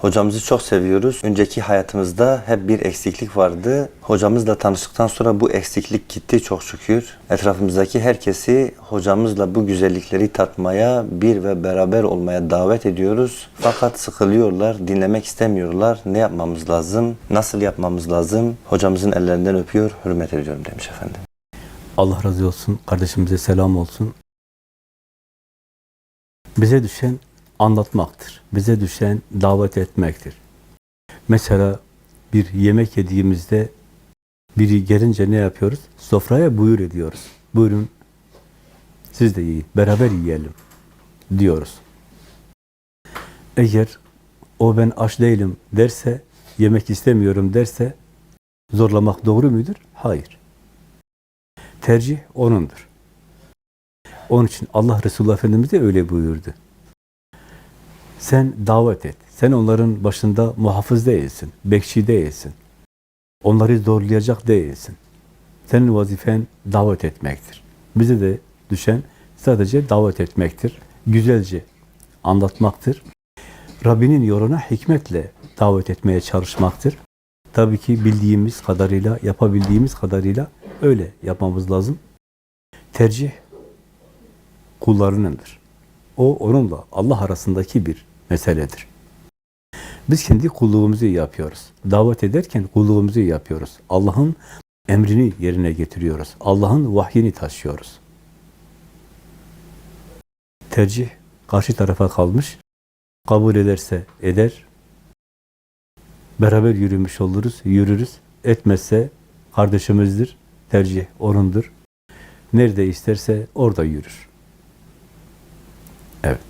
Hocamızı çok seviyoruz. Önceki hayatımızda hep bir eksiklik vardı. Hocamızla tanıştıktan sonra bu eksiklik gitti çok şükür. Etrafımızdaki herkesi hocamızla bu güzellikleri tatmaya, bir ve beraber olmaya davet ediyoruz. Fakat sıkılıyorlar, dinlemek istemiyorlar. Ne yapmamız lazım? Nasıl yapmamız lazım? Hocamızın ellerinden öpüyor, hürmet ediyorum demiş efendim. Allah razı olsun. Kardeşimize selam olsun. Bize düşen anlatmaktır. Bize düşen davet etmektir. Mesela bir yemek yediğimizde biri gelince ne yapıyoruz? Sofraya buyur ediyoruz. Buyurun siz de yiyin, beraber yiyelim diyoruz. Eğer o ben aç değilim derse, yemek istemiyorum derse zorlamak doğru mudur? Hayır. Tercih O'nundur. Onun için Allah Resulullah Efendimiz de öyle buyurdu. Sen davet et. Sen onların başında muhafız değilsin, bekçi değilsin. Onları zorlayacak değilsin. Senin vazifen davet etmektir. Bize de düşen sadece davet etmektir. Güzelce anlatmaktır. Rabbinin yoluna hikmetle davet etmeye çalışmaktır. Tabii ki bildiğimiz kadarıyla, yapabildiğimiz kadarıyla öyle yapmamız lazım. Tercih kullarınındır. O onunla Allah arasındaki bir meseledir. Biz kendi kulluğumuzu yapıyoruz. Davet ederken kulluğumuzu yapıyoruz. Allah'ın emrini yerine getiriyoruz. Allah'ın vahyini taşıyoruz. Tercih karşı tarafa kalmış. Kabul ederse eder. Beraber yürümüş oluruz, yürürüz. Etmezse kardeşimizdir. Tercih onundur. Nerede isterse orada yürür. Evet.